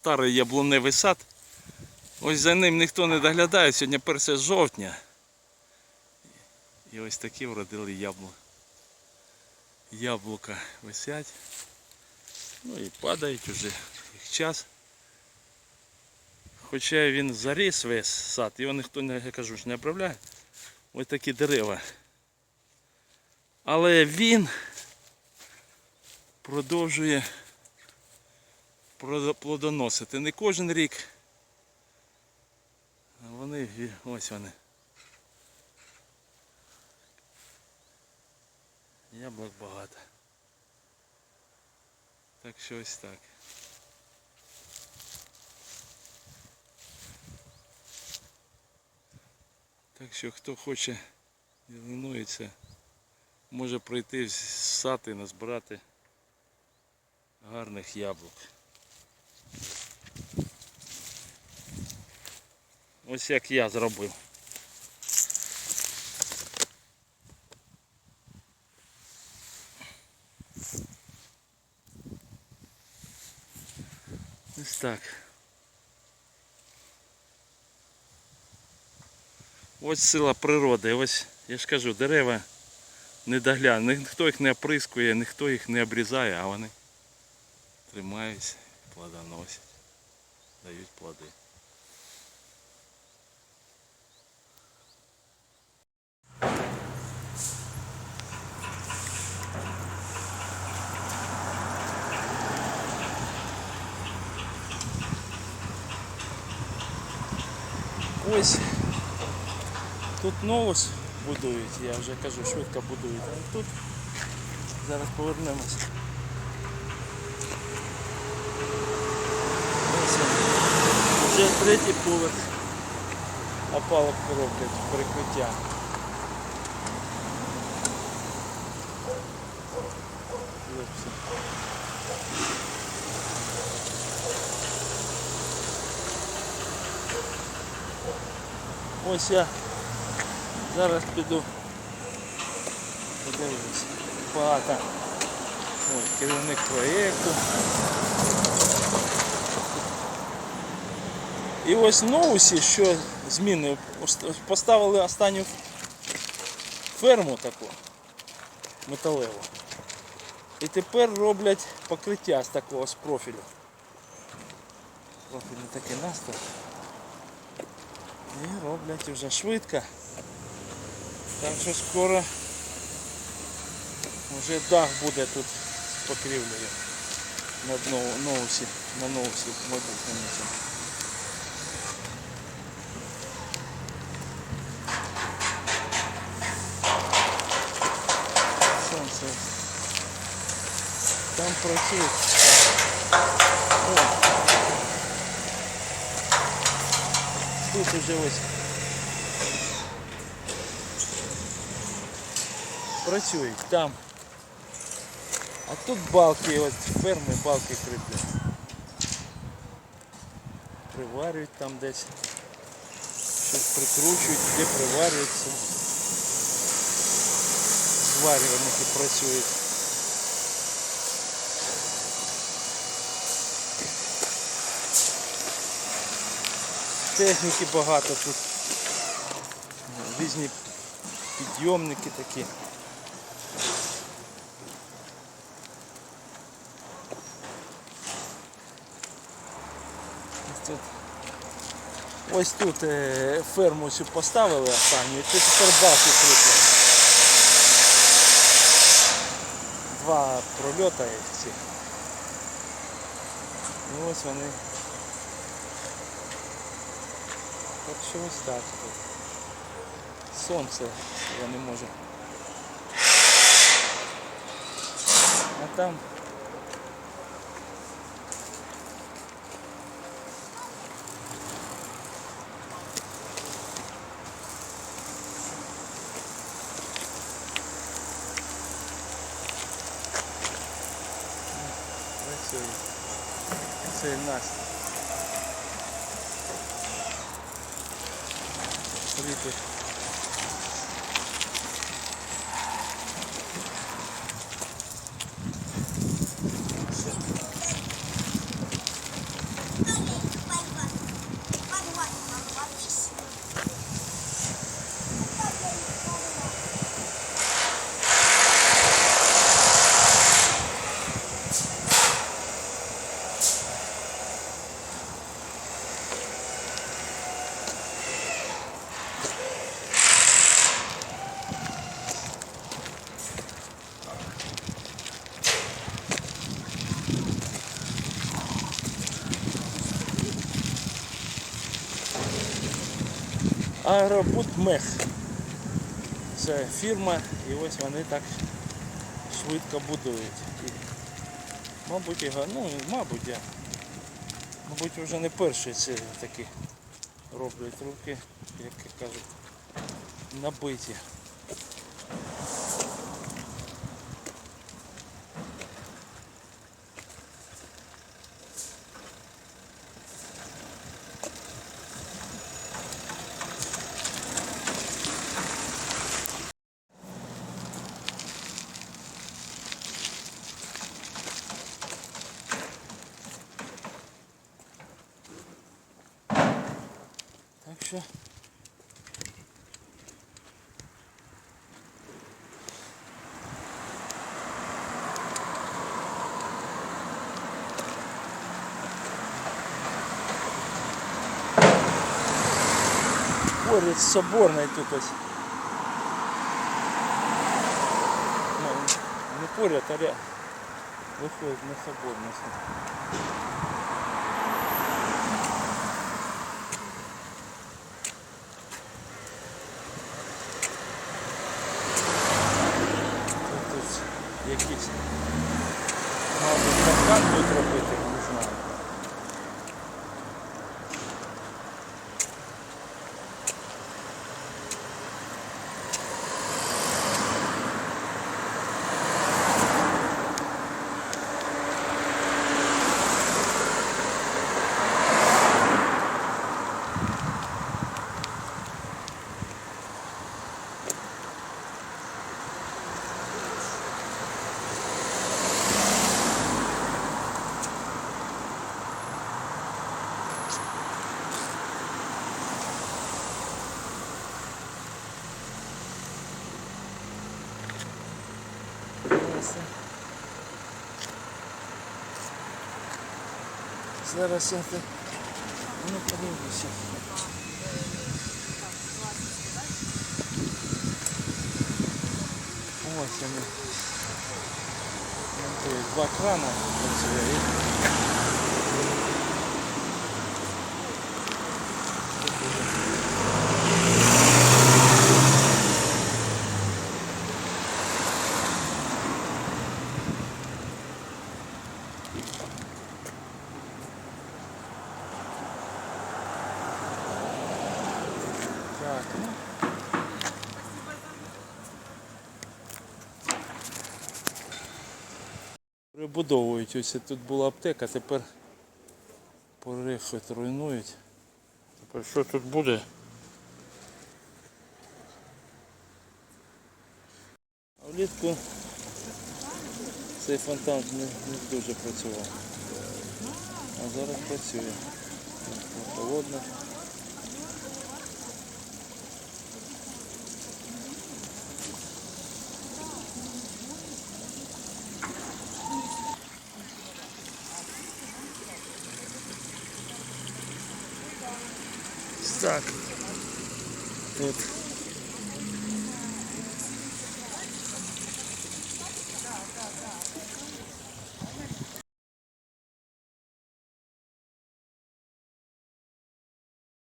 старий яблуневий сад. Ось за ним ніхто не доглядає, сьогодні 1 жовтня. І ось такі вродили яблука. Яблука висять. Ну і падають уже їх час. Хоча він заріс весь сад, його ніхто не я кажу, не обробляє. Ось такі дерева. Але він продовжує продо- плодоносити. Не кожен рік. А вони ось вони. Яблук багато. Так що ось так. Так що хто хоче і може прийти сад і назбирати гарних яблук. Ось як я зробив. Ось так. Ось сила природи. Ось, я ж кажу, дерева не догляд. Ніхто їх не оприскує, ніхто їх не обрізає, а вони тримаються, плодоносять, дають плоди. Ось тут новус будують, я вже кажу, швидко будують. А тут зараз повернемося. Вже третій поверх опалок перекриття. Хлопці. Ось я зараз піду. Подивлюсь. Багато. Ось керівник проєкту. І ось в Ноусі, що зміни, поставили останню ферму таку металеву. І тепер роблять покриття з такого з профілю. Профіль такий наступ. І роблять вже швидко. Так що скоро вже дах буде тут з покрівлею Ноу- ноусі, на ноусі, мабуть, на Там працюють. О. Тут уже ось працюють там. А тут балки, от ферми балки кріплять. Приварюють там десь. Щось прикручують, де приварюються. Зварювальники працюють. Техніки багато тут. Різні підйомники такі. Ось тут, е, ферму цю поставили останню, і тут тепер балки кріплять. Два прольота цих. І ось вони. Так що ось так. Сонце я не можу. А там. Це нас. Прийти. Агробудмех. Це фірма, і ось вони так швидко будують. І, мабуть, його, ну, мабуть, я. Мабуть, вже не перші ці такі роблять руки, як кажуть, набиті. Так що поряд з соборною тут ось. Ну, не поряд, а ря... виходить на соборну. Тут, тут якісь, мабуть, паркан будуть Ясно. Зараз я те. Ну, подивлюся. Ось вони. Два крана працює і Так, ну. Прибудовують ось тут була аптека, тепер порихать руйнують. Тепер що тут буде? А влітку цей фонтан не, не дуже працював. А зараз працює. Холодно. Так. Тут